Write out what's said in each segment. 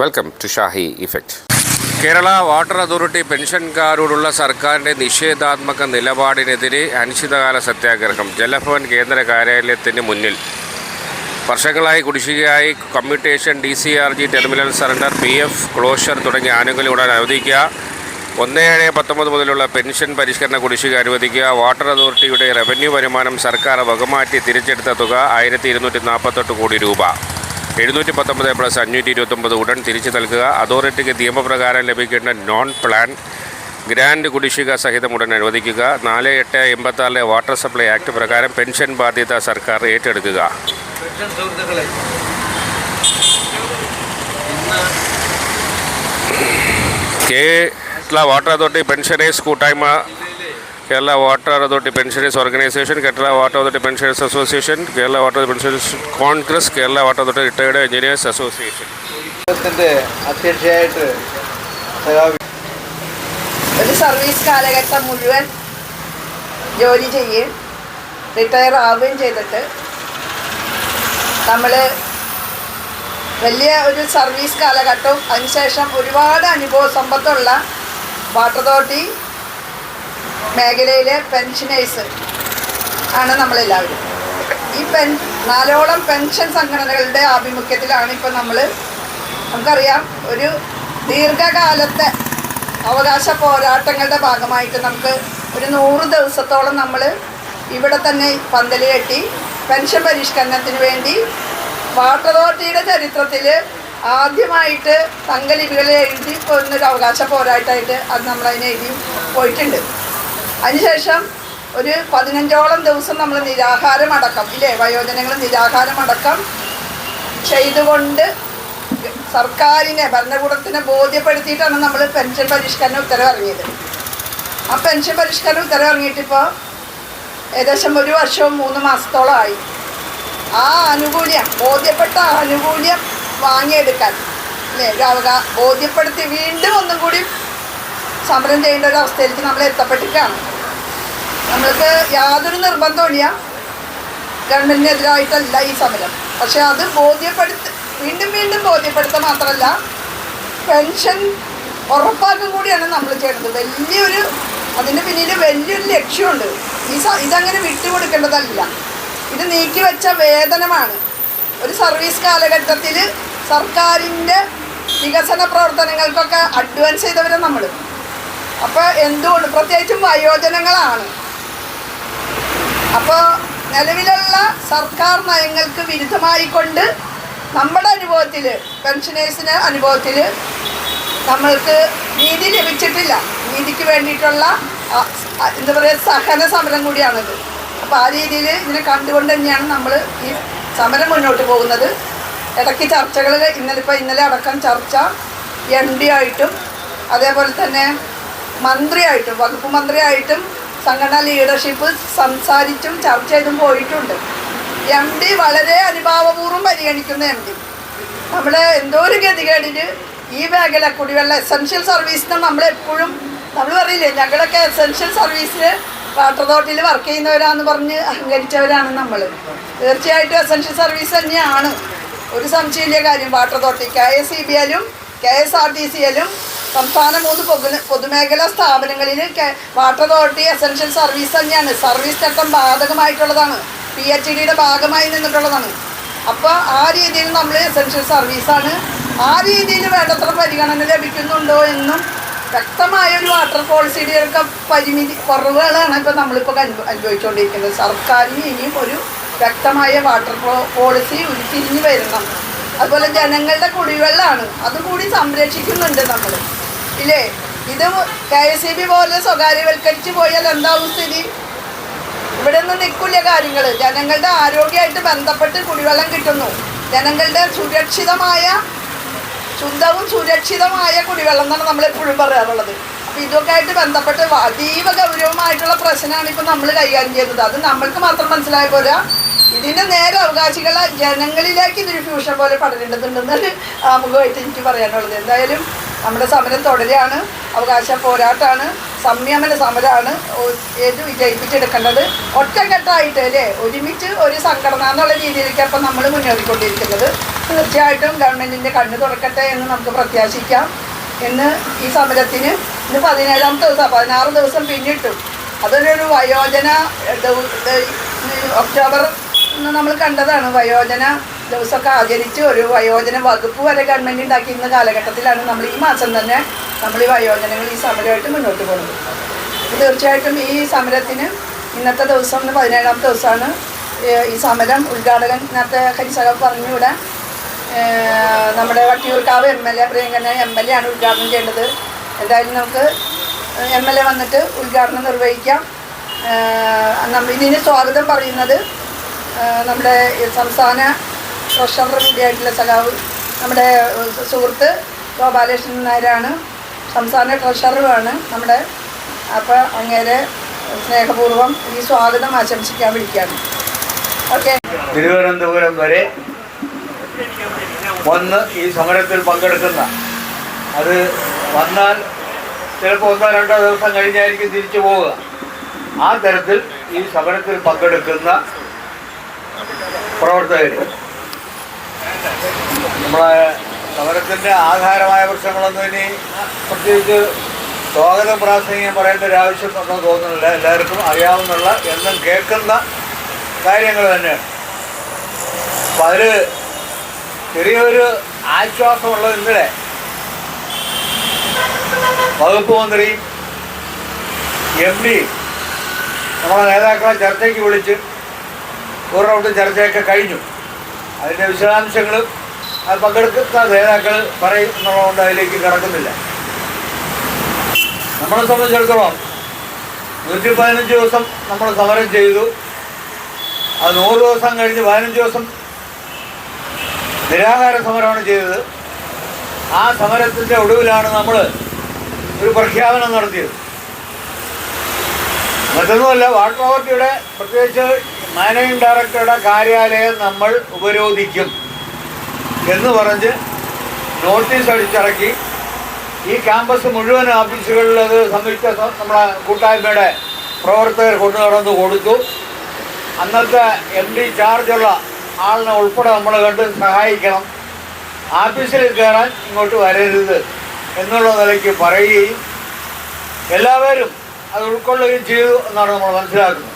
Welcome to Shahi effect Kerala water authority പെൻഷൻകാരോടുള്ള സർക്കാരിന്റെ നിഷേധാത്മക നിലപാടിനെതിരെ അനിശ്ചിതകാല സത്യാഗ്രഹം ജലഭവൻ കേന്ദ്ര കാര്യാലയത്തിന് മുന്നിൽ വർഷങ്ങളായി കുടിശ്ശികയായി commutation D C R G terminal surrender P F closure തുടങ്ങിയ ആനുകൂല്യം ഉടൻ അനുവദിക്കുക. ഒന്ന് ഏഴ് പത്തൊമ്പത് മുതലുള്ള പെൻഷൻ പരിഷ്കരണ കുടിശ്ശിക അനുവദിക്കുക. വാട്ടർ അതോറിറ്റിയുടെ റവന്യൂ വരുമാനം സർക്കാർ വകമാറ്റി തിരിച്ചെടുത്ത തുക ആയിരത്തി ഇരുന്നൂറ്റി നാൽപ്പത്തെട്ട് കോടി രൂപ. എഴുന്നൂറ്റി പത്തൊമ്പത് പ്ലസ് അഞ്ഞൂറ്റി ഇരുപത്തൊമ്പത് ഉടൻ തിരിച്ചു നൽകുക. അതോറിറ്റിക്ക് നിയമപ്രകാരം ലഭിക്കേണ്ട നോൺ പ്ലാൻ ഗ്രാൻഡ് കുടിശ്ശിക സഹിതം ഉടൻ അനുവദിക്കുക. നാല് എട്ട് എൺപത്തി വാട്ടർ സപ്ലൈ ആക്ട് പ്രകാരം പെൻഷൻ ബാധ്യത സർക്കാർ ഏറ്റെടുക്കുക. കേരള വാട്ടർ അതോറിറ്റി പെൻഷനേഴ്സ് കൂട്ടായ്മ Kerala water authority pensioners organisation Kerala water authority pensioners association Kerala water pensioners Congress Kerala water authority retired engineers association. അധ്യക്ഷയായിട്ട് ഒരു സർവീസ് കാലഘട്ടം മുഴുവൻ ജോലി ചെയ്യുകയും റിട്ടയർ ആവുകയും ചെയ്തിട്ട്. നമ്മൾ വലിയ ഒരു സർവീസ് കാലഘട്ടവും അതിനുശേഷം ഒരുപാട് അനുഭവ സമ്പത്തുള്ള വാട്ടർ അതോറിറ്റി മേഖലയിലെ പെൻഷനേഴ്സ് ആണ് നമ്മളെല്ലാവരും. ഈ പെൻ നാലോളം പെൻഷൻ സംഘടനകളുടെ ആഭിമുഖ്യത്തിലാണ് ഇപ്പം നമ്മൾ നമുക്കറിയാം ഒരു ദീർഘകാലത്തെ അവകാശ പോരാട്ടങ്ങളുടെ ഭാഗമായിട്ട് നമുക്ക് ഒരു നൂറ് ദിവസത്തോളം നമ്മൾ ഇവിടെ തന്നെ പന്തൽ കെട്ടി പെൻഷൻ പരിഷ്കരണത്തിന് വേണ്ടി വാട്ടർ അതോറിറ്റിയുടെ ചരിത്രത്തിൽ ആദ്യമായിട്ട് തങ്കലിപികളെ എഴുതി പോകുന്നൊരു അവകാശ പോരാട്ടമായിട്ട് അത് നമ്മളതിനെ എഴുതി പോയിട്ടുണ്ട്. അതിനുശേഷം ഒരു പതിനഞ്ചോളം ദിവസം നമ്മൾ നിരാഹാരം അടക്കം ഇല്ലേ? വയോജനങ്ങൾ നിരാഹാരം അടക്കം ചെയ്തുകൊണ്ട് സർക്കാരിനെ ഭരണകൂടത്തിനെ ബോധ്യപ്പെടുത്തിയിട്ടാണ് നമ്മൾ പെൻഷൻ പരിഷ്കരണ ഉത്തരവ് ഇറങ്ങിയത് ആ പെൻഷൻ പരിഷ്കരണ ഉത്തരവ് ഇറങ്ങിയിട്ടിപ്പോൾ ഏകദേശം ഒരു വർഷവും മൂന്ന് മാസത്തോളമായി ആ ആനുകൂല്യം ബോധ്യപ്പെട്ട ആനുകൂല്യം വാങ്ങിയെടുക്കാൻ അല്ലേ ഒരു അവകാ ബോധ്യപ്പെടുത്തി വീണ്ടും ഒന്നും കൂടി സമരം ചെയ്യേണ്ട ഒരു അവസ്ഥയിലേക്ക് നമ്മൾ എത്തപ്പെട്ടിട്ടാണ് നമ്മൾക്ക് യാതൊരു നിർബന്ധമില്ല ഗവൺമെന്റിനെതിരായിട്ടല്ല ഈ സമരം പക്ഷെ അത് ബോധ്യപ്പെടുത്ത വീണ്ടും വീണ്ടും ബോധ്യപ്പെടുത്തുക മാത്രമല്ല പെൻഷൻ ഉറപ്പാക്കും കൂടിയാണ് നമ്മൾ ചെയ്യുന്നത് വലിയൊരു അതിന്റെ പിന്നിൽ വലിയൊരു ലക്ഷ്യമുണ്ട്. ഈ സ ഇതങ്ങനെ വിട്ടുകൊടുക്കേണ്ടതല്ല. ഇത് നീക്കി വെച്ച വേതനമാണ്. ഒരു സർവീസ് കാലഘട്ടത്തിൽ സർക്കാരിന്റെ വികസന പ്രവർത്തനങ്ങൾക്കൊക്കെ അഡ്വാൻസ് ചെയ്തവരെ നമ്മൾ അപ്പോൾ എന്തുകൊണ്ട്? പ്രത്യേകിച്ചും വയോജനങ്ങളാണ്. അപ്പോൾ നിലവിലുള്ള സർക്കാർ നയങ്ങൾക്ക് വിരുദ്ധമായിക്കൊണ്ട് നമ്മുടെ അനുഭവത്തിൽ പെൻഷനേഴ്സിന് അനുഭവത്തിൽ നമ്മൾക്ക് നീതി ലഭിച്ചിട്ടില്ല. നീതിക്ക് വേണ്ടിയിട്ടുള്ള എന്താ പറയുക സഹന സമരം കൂടിയാണിത്. അപ്പോൾ ആ രീതിയിൽ ഇതിനെ കണ്ടുകൊണ്ട് തന്നെയാണ് നമ്മൾ ഈ സമരം മുന്നോട്ട് പോകുന്നത്. ഇടയ്ക്ക് ചർച്ചകൾ ഇന്നലെ ഇപ്പോൾ ഇന്നലെ അടക്കം ചർച്ച എം ഡി ആയിട്ടും അതേപോലെ തന്നെ മന്ത്രിയായിട്ടും വകുപ്പ് മന്ത്രിയായിട്ടും സംഘടനാ ലീഡർഷിപ്പ് സംസാരിച്ചും ചർച്ച ചെയ്തും പോയിട്ടുണ്ട്. എം ഡി വളരെ അനുഭാവപൂർവം പരിഗണിക്കുന്ന എം ഡി നമ്മുടെ എന്തോ ഒരു ഗതികേടിന് ഈ മേഖല കുടിവെള്ള എസെൻഷ്യൽ സർവീസിന് നമ്മളെപ്പോഴും നമ്മൾ പറയില്ലേ ഞങ്ങളൊക്കെ എസെൻഷ്യൽ സർവീസിന് വാട്ടർ അതോറിറ്റിയിൽ വർക്ക് ചെയ്യുന്നവരാന്ന് പറഞ്ഞ് അഹങ്കരിച്ചവരാണ് നമ്മൾ തീർച്ചയായിട്ടും എസെൻഷ്യൽ സർവീസ് തന്നെയാണ്. ഒരു സംശയമില്ല കാര്യം water authority K S C K S R T C എല്ലും സംസ്ഥാന മൂന്ന് പൊതു പൊതുമേഖലാ സ്ഥാപനങ്ങളിൽ വാട്ടർ അതോറിറ്റി എസൻഷ്യൽ സർവീസ് തന്നെയാണ്. സർവീസ് ചട്ടം ബാധകമായിട്ടുള്ളതാണ്. പി എച്ച് ഡിയുടെ ഭാഗമായി നിന്നിട്ടുള്ളതാണ്. അപ്പോൾ ആ രീതിയിൽ നമ്മൾ എസൻഷ്യൽ സർവീസാണ്. ആ രീതിയിൽ വേണ്ടത്ര പരിഗണന ലഭിക്കുന്നുണ്ടോ എന്നും വ്യക്തമായ ഒരു വാട്ടർ പോളിസിയുടെയൊക്കെ പരിമിതി കുറവുകളാണ് ഇപ്പോൾ നമ്മളിപ്പോൾ അനു അനുഭവിച്ചുകൊണ്ടിരിക്കുന്നത് സർക്കാരിന് ഇനിയും ഒരു വ്യക്തമായ വാട്ടർ പോളിസി ഉരുത്തിരിഞ്ഞ് വരണം. അതുപോലെ ജനങ്ങളുടെ കുടിവെള്ളമാണ് അതുകൂടി സംരക്ഷിക്കുന്നുണ്ട് നമ്മൾ ഇല്ലേ? ഇത് കെ എസ് ഇ ബി പോലെ സ്വകാര്യവൽക്കരിച്ച് പോയാൽ എന്താവും സ്ഥിതി? ഇവിടെ നിന്ന് നിൽക്കില്ല കാര്യങ്ങൾ ജനങ്ങളുടെ ആരോഗ്യമായിട്ട് ബന്ധപ്പെട്ട് കുടിവെള്ളം കിട്ടുന്നു. ജനങ്ങളുടെ സുരക്ഷിതമായ ശുദ്ധവും സുരക്ഷിതമായ കുടിവെള്ളം എന്നാണ് നമ്മൾ എപ്പോഴും പറയാറുള്ളത്. അപ്പം ഇതൊക്കെ ആയിട്ട് ബന്ധപ്പെട്ട് അതീവ ഗൗരവമായിട്ടുള്ള പ്രശ്നമാണ് ഇപ്പോൾ നമ്മൾ കൈകാര്യം ചെയ്യുന്നത്. അത് നമ്മൾക്ക് മാത്രം മനസ്സിലായ പോലെ ഇതിന്റെ നേരെ അവകാശികളെ ജനങ്ങളിലേക്ക് ഇതൊരു ഫ്യൂഷൻ പോലെ പടരേണ്ടതുണ്ടെന്നാണ് ആമുഖമായിട്ട് എനിക്ക് പറയാനുള്ളത്. എന്തായാലും നമ്മുടെ സമരം തുടരുകയാണ്. അവകാശ പോരാട്ടമാണ് സംയമന സമരമാണ് ഏത് വിജയിപ്പിച്ചെടുക്കേണ്ടത്? ഒറ്റക്കെട്ടായിട്ട് അല്ലേ? ഒരുമിച്ച് ഒരു സംഘടന എന്നുള്ള രീതിയിലേക്ക് അപ്പം നമ്മൾ മുന്നേറിക്കൊണ്ടിരിക്കുന്നത്. തീർച്ചയായിട്ടും ഗവൺമെന്റിന്റെ കണ്ണു തുറക്കട്ടെ എന്ന് നമുക്ക് പ്രത്യാശിക്കാം. എന്ന് ഈ സമരത്തിന് ഇന്ന് പതിനേഴാമത്തെ ദിവസം പതിനാറ് ദിവസം പിന്നിട്ടു. അതൊരു വയോജന ഒക്ടോബർ ഇന്ന് നമ്മൾ കണ്ടതാണ് വയോജന ദിവസമൊക്കെ ആചരിച്ച് ഒരു വയോജന വകുപ്പ് വരെ ഗവൺമെന്റ് ഉണ്ടാക്കിയിരുന്ന കാലഘട്ടത്തിലാണ് നമ്മൾ ഈ മാസം തന്നെ നമ്മൾ ഈ വയോജനങ്ങൾ ഈ സമരമായിട്ട് മുന്നോട്ട് പോകുന്നത്. തീർച്ചയായിട്ടും ഈ സമരത്തിന് ഇന്നത്തെ ദിവസം പതിനേഴാമത്തെ ദിവസമാണ് ഈ സമരം ഉദ്ഘാടകൻ ഇന്നത്തെ ഹരിസഹ പറഞ്ഞുകൂടെ നമ്മുടെ വട്ടിയൂർക്കാവ് എം എൽ എ പ്രിയങ്കന എം എൽ എ ആണ് ഉദ്ഘാടനം ചെയ്യേണ്ടത്. എന്തായാലും നമുക്ക് എം എൽ എ വന്നിട്ട് ഉദ്ഘാടനം നിർവഹിക്കാം. ഇതിന് സ്വാഗതം പറയുന്നത് നമ്മുടെ സംസ്ഥാന ട്രഷറർ കൂടിയായിട്ടുള്ള സഖാവ് നമ്മുടെ സുഹൃത്ത് ഗോപാലകൃഷ്ണൻ നായരാണ്. സംസ്ഥാന ട്രഷററുമാണ് നമ്മുടെ. അപ്പോൾ അങ്ങേരെ സ്നേഹപൂർവം ഈ സ്വാഗതം ആശംസിക്കാൻ വിളിക്കുകയാണ്. ഓക്കെ. തിരുവനന്തപുരം വരെ വന്ന് ഈ സമരത്തിൽ പങ്കെടുക്കുന്ന അത് വന്നാൽ ചിലപ്പോൾ ഒന്നോ രണ്ടോ ദിവസം കഴിഞ്ഞായിരിക്കും തിരിച്ചു പോവുക. ആ തരത്തിൽ ഈ സമരത്തിൽ പങ്കെടുക്കുന്ന പ്രവർത്തകർ. നമ്മളെ സമരത്തിന്റെ ആധാരമായ പ്രശ്നങ്ങളൊന്നും ഇനി പ്രത്യേകിച്ച് സ്വാഗതം പ്രാസംഗികം പറയേണ്ട ഒരു ആവശ്യം ഒന്നും തോന്നുന്നില്ല. എല്ലാവർക്കും അറിയാവുന്നുള്ള എന്നും കേൾക്കുന്ന കാര്യങ്ങൾ തന്നെയാണ് അപ്പം അതിൽ ചെറിയൊരു ആശ്വാസമുള്ളത് ഇന്നലെ വകുപ്പ് മന്ത്രി എം ഡി നമ്മളെ നേതാക്കളെ ചർച്ചയ്ക്ക് വിളിച്ച് ഒരു റൗണ്ട് ചർച്ചയൊക്കെ കഴിഞ്ഞു. അതിന്റെ വിശദാംശങ്ങൾ പങ്കെടുക്കുന്ന നേതാക്കൾ പറയും എന്നുള്ളതുകൊണ്ട് അതിലേക്ക് കടക്കുന്നില്ല. നമ്മളെ സംബന്ധിച്ചിടത്തോളം നൂറ്റി പതിനഞ്ച് ദിവസം നമ്മൾ സമരം ചെയ്തു. അത് നൂറ് ദിവസം കഴിഞ്ഞ് പതിനഞ്ച് ദിവസം നിരാഹാര സമരമാണ് ചെയ്തത്. ആ സമരത്തിന്റെ ഒടുവിലാണ് നമ്മൾ ഒരു പ്രഖ്യാപനം നടത്തിയത്. മറ്റൊന്നുമല്ല വാട്ടർ അതോറിറ്റിയുടെ പ്രത്യേകിച്ച് മാനേജിംഗ് ഡയറക്ടറുടെ കാര്യാലയം നമ്മൾ ഉപരോധിക്കും എന്ന് പറഞ്ഞ് നോട്ടീസ് അടിച്ചിറക്കി. ഈ ക്യാമ്പസ് മുഴുവൻ ഓഫീസുകളിൽ അത് സംയുക്ത നമ്മുടെ കൂട്ടായ്മയുടെ പ്രവർത്തകർ കൊണ്ടു നടന്ന് കൊടുത്തു. അന്നത്തെ എം ഡി ചാർജുള്ള ആളിനെ ഉൾപ്പെടെ നമ്മൾ കണ്ട് സഹായിക്കണം. ആഫീസിൽ കയറാൻ ഇങ്ങോട്ട് വരരുത് എന്നുള്ള നിലയ്ക്ക് പറയുകയും എല്ലാവരും അത് ഉൾക്കൊള്ളുകയും ചെയ്തു എന്നാണ് നമ്മൾ മനസ്സിലാക്കുന്നത്.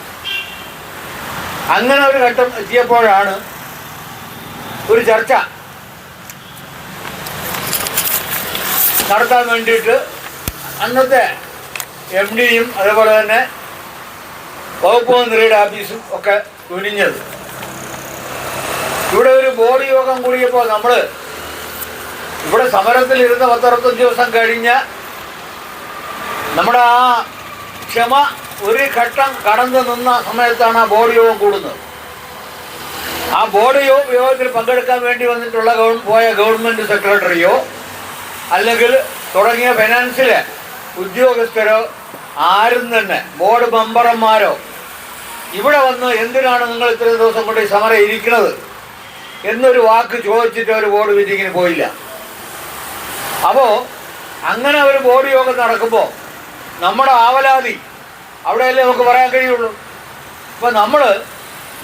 അങ്ങനെ ഒരു ഘട്ടം എത്തിയപ്പോഴാണ് ഒരു ചർച്ച നടത്താൻ വേണ്ടിയിട്ട് അന്നത്തെ എം ഡിയും അതേപോലെ തന്നെ വകുപ്പ് മന്ത്രിയുടെ ഓഫീസും ഒക്കെ തുനിഞ്ഞത് ഇവിടെ ഒരു ബോർഡ് യോഗം കൂടിയപ്പോൾ നമ്മൾ ഇവിടെ സമരത്തിൽ ഇരുന്ന പത്തറുപത്തഞ്ച് ദിവസം കഴിഞ്ഞ നമ്മുടെ ആ ക്ഷമ ഒരു ഘട്ടം കടന്നു നിന്ന സമയത്താണ് ആ ബോർഡ് യോഗം കൂടുന്നത്. ആ യോഗ യോഗത്തിൽ പങ്കെടുക്കാൻ വേണ്ടി വന്നിട്ടുള്ള പോയ ഗവൺമെന്റ് സെക്രട്ടറിയോ അല്ലെങ്കിൽ തുടങ്ങിയ ഫിനാൻസിലെ ഉദ്യോഗസ്ഥരോ ആരും തന്നെ ബോർഡ് മെമ്പർമാരോ ഇവിടെ വന്ന് എന്തിനാണ് നിങ്ങൾ ഇത്രയും ദിവസം കൊണ്ട് ഈ സമരം ഇരിക്കുന്നത്? എന്നൊരു വാക്ക് ചോദിച്ചിട്ട് ഒരു ബോർഡ് മീറ്റിങ്ങിന് പോയില്ല. അപ്പോൾ അങ്ങനെ ഒരു ബോർഡ് യോഗം നടക്കുമ്പോൾ നമ്മുടെ ആവലാതി. അവിടെയല്ലേ നമുക്ക് പറയാൻ കഴിയുള്ളൂ? അപ്പോൾ നമ്മൾ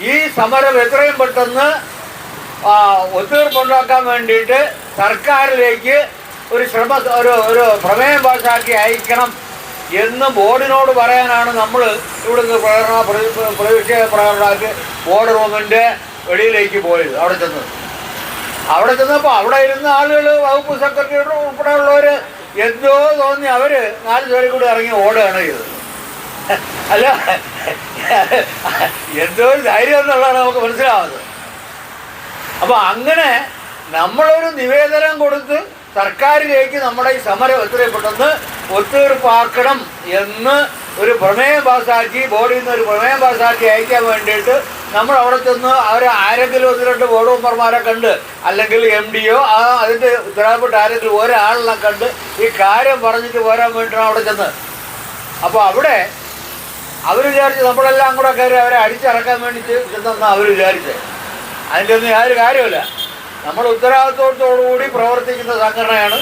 ഈ സമരം എത്രയും പെട്ടെന്ന് ഒത്തുതീർപ്പുണ്ടാക്കാൻ വേണ്ടിയിട്ട് സർക്കാരിലേക്ക് ഒരു ശ്രമ ഒരു ഒരു പ്രമേയം പാസാക്കി അയക്കണം എന്ന് ബോർഡിനോട് പറയാനാണ് നമ്മൾ ഇവിടുന്ന് പ്രകടന പ്ര- പ്രതിഷേധ പ്രകടനമാക്കി ബോർഡ് റൂമിന്റെ വെളിയിലേക്ക് പോയത് അവിടെ ചെന്ന് അവിടെ ചെന്നപ്പോൾ അവിടെ ഇരുന്ന ആളുകൾ വകുപ്പ് സെക്രട്ടറി ഉൾപ്പെടെയുള്ളവർ എന്തോ തോന്നി അവർ നാല് പേരെ കൂടെ ഇറങ്ങി ഓടുകയാണ് ചെയ്തത്. അല്ല എന്തോ ഒരു ധൈര്യം എന്നുള്ളതാണ് നമുക്ക് മനസ്സിലാവുന്നത്. അപ്പോൾ അങ്ങനെ നമ്മളൊരു നിവേദനം കൊടുത്ത് സർക്കാരിലേക്ക് നമ്മുടെ ഈ സമരം എത്രയും ഒത്തുതീർപ്പാക്കണം എന്ന് ഒരു പ്രമേയം പാസ്സാക്കി ബോർഡിൽ നിന്ന് ഒരു പ്രമേയം പാസ്സാക്കി അയക്കാൻ വേണ്ടിയിട്ട് നമ്മൾ അവിടെ ചെന്ന് അവർ ആരെങ്കിലും ഒന്ന് രണ്ട് ബോർഡ് മെമ്പർമാരെ കണ്ട് അല്ലെങ്കിൽ എം ഡിയോ ആ അതിന്റെ ഉത്തരവാദിപ്പെട്ട ആരെങ്കിലും ഒരാളിനെ കണ്ട് ഈ കാര്യം പറഞ്ഞിട്ട് പോരാൻ വേണ്ടിയിട്ടാണ് അവിടെ ചെന്ന്. അപ്പോൾ അവിടെ അവർ വിചാരിച്ച് നമ്മളെല്ലാം കൂടെ കയറി അവരെ അടിച്ചിറക്കാൻ വേണ്ടിയിട്ട് ചെന്നെന്നാണ് അവർ വിചാരിച്ചത് അതിന്റെ ഒന്നും യാതൊരു കാര്യമില്ല നമ്മൾ ഉത്തരവാദിത്വത്തോടുകൂടി പ്രവർത്തിക്കുന്ന സംഘടനയാണ്.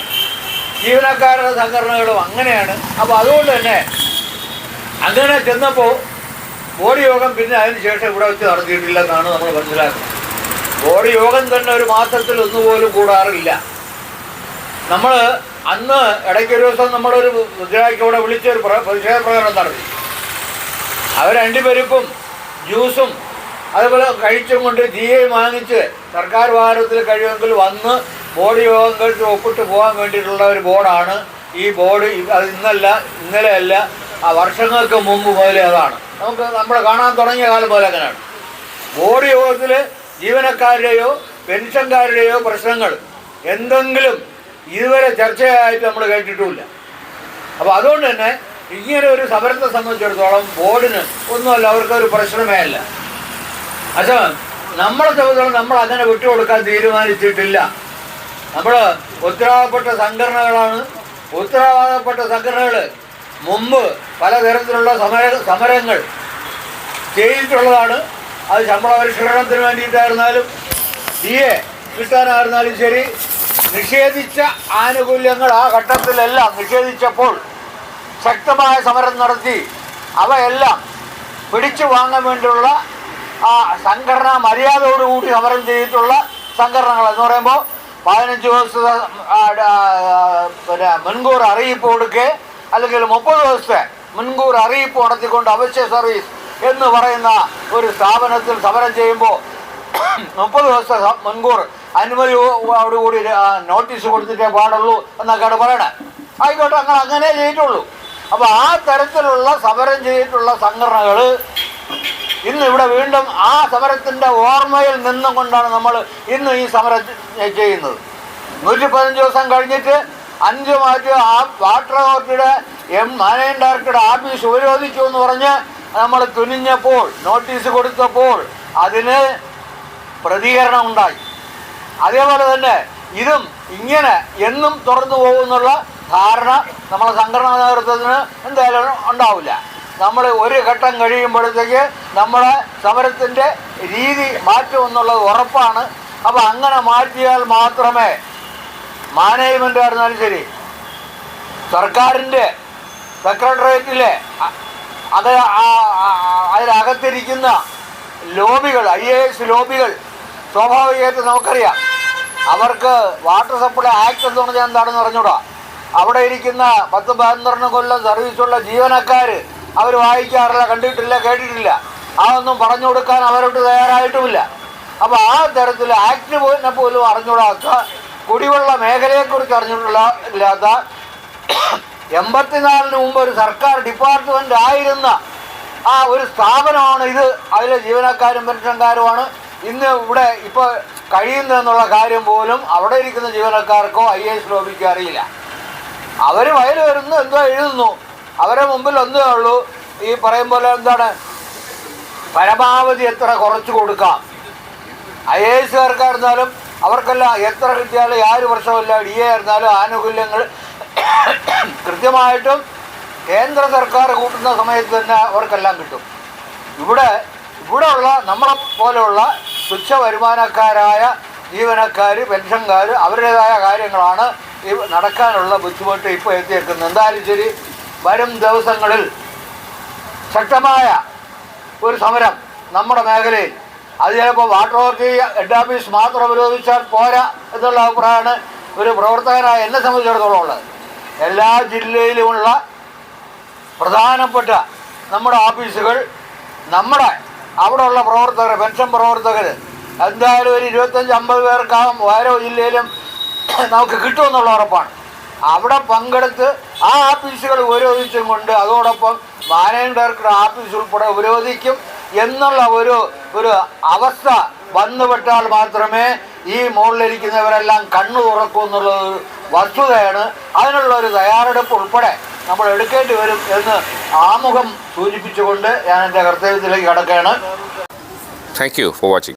ജീവനക്കാരുടെ സംഘടനകളും അങ്ങനെയാണ്. അപ്പോൾ അതുകൊണ്ട് തന്നെ അങ്ങനെ ചെന്നപ്പോൾ ബോഡി യോഗം പിന്നെ അതിന് ശേഷം ഇവിടെ വെച്ച് നടത്തിയിട്ടില്ല എന്നാണ് നമ്മൾ മനസ്സിലാക്കുന്നത്. ബോഡി യോഗം തന്നെ ഒരു മാസത്തിൽ ഒന്നുപോലും കൂടാറില്ല. നമ്മൾ അന്ന് ഇടയ്ക്ക് ഒരു ദിവസം നമ്മളൊരു മുദ്രാക്കിയോടെ ഇവിടെ വിളിച്ചൊരു പ്ര- പ്രതിഷേധ പ്രകടനം നടത്തി. അവർ അണ്ടിപ്പരിപ്പും ജ്യൂസും അതുപോലെ കഴിച്ചും കൊണ്ട് ജിഐ വാങ്ങിച്ച് സർക്കാർ വാഹനത്തിൽ കഴിയുമെങ്കിൽ വന്ന് ബോഡി യോഗം കഴിച്ച് ഒപ്പിട്ട് പോകാൻ വേണ്ടിയിട്ടുള്ള ഒരു ബോർഡാണ്. ഈ ബോർഡ് അത് ഇന്നല്ല ഇന്നലെയല്ല ആ വർഷങ്ങൾക്ക് മുമ്പ് മുതലേ അതാണ്. നമുക്ക് നമ്മൾ കാണാൻ തുടങ്ങിയ കാലം പോലെ അങ്ങനെയാണ്. ബോർഡ് യോഗത്തിൽ ജീവനക്കാരുടെയോ പെൻഷൻകാരുടെയോ പ്രശ്നങ്ങൾ എന്തെങ്കിലും ഇതുവരെ ചർച്ചയായിട്ട് നമ്മൾ കേട്ടിട്ടുമില്ല. അപ്പോൾ അതുകൊണ്ട് തന്നെ ഇങ്ങനെ ഒരു സമരത്തെ സംബന്ധിച്ചിടത്തോളം ബോർഡിന് ഒന്നുമല്ല അവർക്കൊരു പ്രശ്നമേ അല്ല. അച്ഛാ നമ്മളെ സംബന്ധിച്ചോളം നമ്മൾ അങ്ങനെ വിട്ടുകൊടുക്കാൻ തീരുമാനിച്ചിട്ടില്ല. നമ്മൾ ഉത്തരവാദപ്പെട്ട സംഘടനകളാണ്. ഉത്തരവാദപ്പെട്ട സംഘടനകൾ മുമ്പ് പലതരത്തിലുള്ള സമര സമരങ്ങൾ ചെയ്തിട്ടുള്ളതാണ്. അത് ശമ്പള പരിഷ്കരണത്തിന് വേണ്ടിയിട്ടായിരുന്നാലും ഡി എ കിട്ടാനായിരുന്നാലും ശരി നിഷേധിച്ച ആനുകൂല്യങ്ങൾ ആ ഘട്ടത്തിലെല്ലാം നിഷേധിച്ചപ്പോൾ ശക്തമായ സമരം നടത്തി. അവയെല്ലാം പിടിച്ചു വാങ്ങാൻ വേണ്ടിയുള്ള ആ സംഘടനാ മര്യാദയോടുകൂടി സമരം ചെയ്തിട്ടുള്ള സംഘടനകൾ എന്ന് പറയുമ്പോൾ പതിനഞ്ച് ദിവസത്തെ പിന്നെ മുൻകൂർ അറിയിപ്പ് കൊടുക്കുക അല്ലെങ്കിൽ മുപ്പത് ദിവസത്തെ മുൻകൂർ അറിയിപ്പ് നടത്തിക്കൊണ്ട് അവശ്യ സർവീസ് എന്ന് പറയുന്ന ഒരു സ്ഥാപനത്തിൽ സമരം ചെയ്യുമ്പോൾ മുപ്പത് ദിവസത്തെ മുൻകൂർ അനുമതിയോടുകൂടി നോട്ടീസ് കൊടുത്തിട്ടേ പാടുള്ളൂ എന്നൊക്കെയാണ് പറയണേ. ആയിക്കോട്ടെ അങ്ങനെ അങ്ങനെ ചെയ്തിട്ടുള്ളൂ. അപ്പോൾ ആ തരത്തിലുള്ള സമരം ചെയ്തിട്ടുള്ള സംഘടനകൾ ഇന്ന് ഇവിടെ വീണ്ടും ആ സമരത്തിന്റെ ഓർമ്മയിൽ നിന്നും കൊണ്ടാണ് നമ്മൾ ഇന്ന് ഈ സമരം ചെയ്യുന്നത്. നൂറ്റി പതിനഞ്ച് ദിവസം കഴിഞ്ഞിട്ട് അഞ്ച് മാറ്റി ആ വാട്ടർ അതോറിറ്റിയുടെ എം മാനേജിംഗ് ഡയറക്ടറുടെ ആഫീസ് ഉപരോധിച്ചു എന്ന് പറഞ്ഞ് നമ്മൾ തുനിഞ്ഞപ്പോൾ നോട്ടീസ് കൊടുത്തപ്പോൾ അതിന് പ്രതികരണം ഉണ്ടായി. അതേപോലെ തന്നെ ഇതും ഇങ്ങനെ എന്നും തുറന്നു പോകുന്നുള്ള ധാരണ നമ്മളെ സംഘടനാ നേതൃത്വത്തിന് എന്തായാലും ഉണ്ടാവില്ല. നമ്മൾ ഒരു ഘട്ടം കഴിയുമ്പോഴത്തേക്ക് നമ്മുടെ സമരത്തിന്റെ രീതി മാറ്റുമെന്നുള്ളത് ഉറപ്പാണ്. അപ്പോൾ അങ്ങനെ മാറ്റിയാൽ മാത്രമേ മാനേജ്മെന്റ് ആയിരുന്നാലും ശരി. സർക്കാരിന്റെ സെക്രട്ടേറിയറ്റിലെ അത് ആ- ആ- അതിനകത്തിരിക്കുന്ന ലോബികൾ ഐ എ എസ് ലോബികൾ സ്വാഭാവികമായിട്ട് നമുക്കറിയാം. അവർക്ക് വാട്ടർ സപ്ലൈ ആക്ട് എന്ന് പറഞ്ഞാൽ എന്താണെന്ന് പറഞ്ഞൂടാ അവിടെ ഇരിക്കുന്ന പത്ത് പന്ത്രണ്ട് കൊല്ലം സർവീസുള്ള ജീവനക്കാർ അവർ വായിക്കാറില്ല കണ്ടിട്ടില്ല കേട്ടിട്ടില്ല. അതൊന്നും പറഞ്ഞു കൊടുക്കാൻ അവരോട് തയ്യാറായിട്ടുമില്ല. അപ്പോൾ ആ തരത്തിൽ ആക്ട് പോലും അറിഞ്ഞുകൂടാത്ത കുടിവെള്ള മേഖലയെക്കുറിച്ച് അറിഞ്ഞിട്ടുള്ള ഇല്ലാത്ത എൺപത്തിനാലിന് മുമ്പ് ഒരു സർക്കാർ ഡിപ്പാർട്ട്മെന്റ് ആയിരുന്ന ആ ഒരു സ്ഥാപനമാണ് ഇത്. അതിലെ ജീവനക്കാരും പെൻഷൻകാരുമാണ്. ഇന്ന് ഇവിടെ ഇപ്പോൾ കഴിയുന്നതെന്നുള്ള കാര്യം പോലും അവിടെ ഇരിക്കുന്ന ജീവനക്കാർക്കോ ഐ എസ് ലോബിക്കോ അറിയില്ല. അവർ വയൽ വരുന്നു എന്തോ എഴുതുന്നു. അവരെ മുമ്പിൽ ഒന്നേ ഉള്ളൂ. ഈ പറയും പോലെ എന്താണ്? പരമാവധി എത്ര കുറച്ച് കൊടുക്കാം. ഐ എ അവർക്കെല്ലാം എത്ര കിട്ടിയാലും ആര് പ്രശ്നമില്ല. ഡി എ ആയിരുന്നാലും ആനുകൂല്യങ്ങൾ കൃത്യമായിട്ടും കേന്ദ്ര സർക്കാർ കൂട്ടുന്ന സമയത്ത് തന്നെ അവർക്കെല്ലാം കിട്ടും. ഇവിടെ ഇവിടെയുള്ള നമ്മളെ പോലെയുള്ള തുച്ഛ വരുമാനക്കാരായ ജീവനക്കാർ പെൻഷൻകാർ അവരുടേതായ കാര്യങ്ങളാണ് ഈ നടക്കാനുള്ള ബുദ്ധിമുട്ട് ഇപ്പോൾ എത്തിയേക്കുന്നത്. എന്തായാലും ശരി വരും ദിവസങ്ങളിൽ ശക്തമായ ഒരു സമരം നമ്മുടെ മേഖലയിൽ അത് ചിലപ്പോൾ വാട്ടർ അതോറിറ്റി ഹെഡ് ഓഫീസ് മാത്രം വിരോധിച്ചാൽ പോരാ എന്നുള്ള അഭിപ്രായമാണ് ഒരു പ്രവർത്തകനായ എന്നെ സംബന്ധിച്ചിടത്തോളം ഉള്ളത്. എല്ലാ ജില്ലയിലുമുള്ള പ്രധാനപ്പെട്ട നമ്മുടെ ഓഫീസുകൾ നമ്മുടെ അവിടെയുള്ള പ്രവർത്തകർ പെൻഷൻ പ്രവർത്തകർ എന്തായാലും ഒരു ഇരുപത്തഞ്ച് അമ്പത് പേർക്കാവും ഓരോ ജില്ലയിലും നമുക്ക് കിട്ടുമെന്നുള്ള ഉറപ്പാണ്. അവിടെ പങ്കെടുത്ത് ആ ഓഫീസുകൾ ഉപരോധിച്ചും കൊണ്ട് അതോടൊപ്പം മാനേജിംഗ് ഡയറക്ടർ ഓഫീസ് ഉൾപ്പെടെ ഉപരോധിക്കും. എന്നുള്ള ഒരു ഒരു അവസ്ഥ വന്നുപെട്ടാൽ മാത്രമേ ഈ മുകളിലിരിക്കുന്നവരെല്ലാം കണ്ണു തുറക്കൂ എന്നുള്ളത് വസ്തുതയാണ്. അതിനുള്ള ഒരു തയ്യാറെടുപ്പ് ഉൾപ്പെടെ നമ്മൾ എടുക്കേണ്ടി വരും എന്ന് ആമുഖം സൂചിപ്പിച്ചുകൊണ്ട് ഞാൻ എന്റെ കർത്തവ്യത്തിലേക്ക് കടക്കുകയാണ്. Thank you for watching